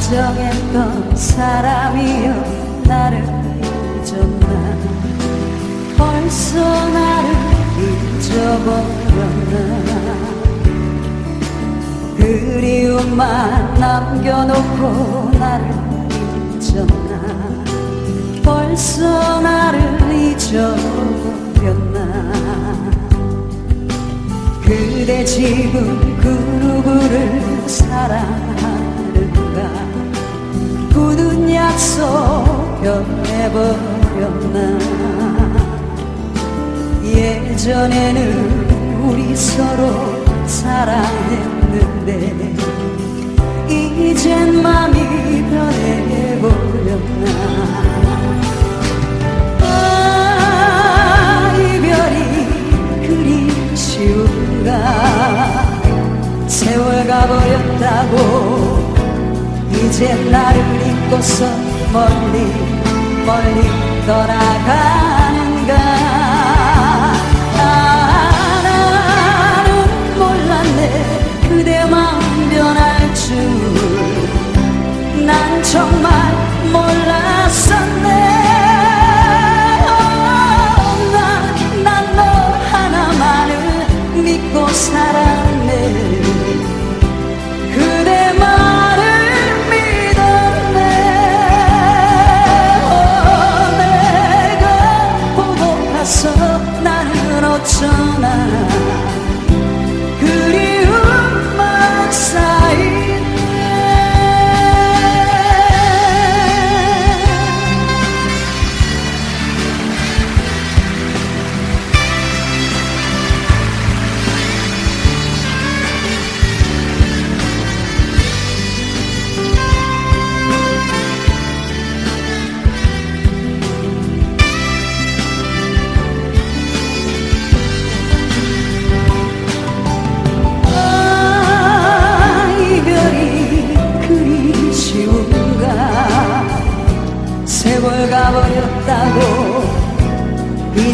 다정했던 사람이여 나를 잊었나? 벌써 나를 잊어버렸나? 그리움만 남겨놓고 나를 잊었나? 벌써 나를 잊어버렸나? 그대 지금 그 누구를 사랑하는가 굳은 약속 변해버렸나? 예전에는 우리 서로 사랑했는데 이젠 맘이 변해버렸나? 아 이별이 그리 쉬운가? 세월 가버렸다고 이제 나를 잊고서 멀리 멀리 떠나가는가? 아 나는 몰랐네. 그대 마음 변할 줄. 난 정말 몰랐었네. 난너 하나만을 믿고 살았네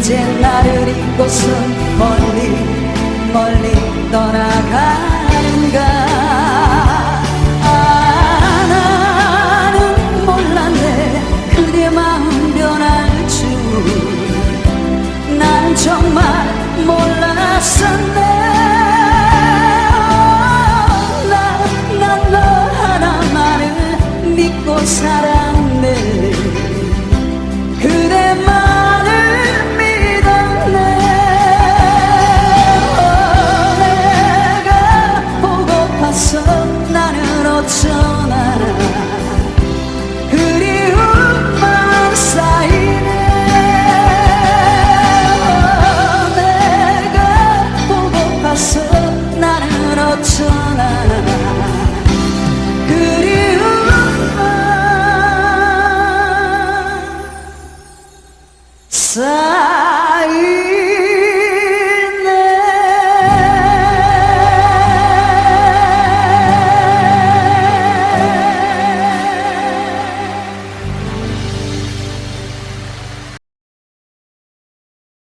이제 나를 잊고서 멀리 멀리 떠나가는가? 아 나는 몰랐네. 그대 마음 변할 줄. 난 정말 몰랐었네. 난너 하나만을 믿고 살아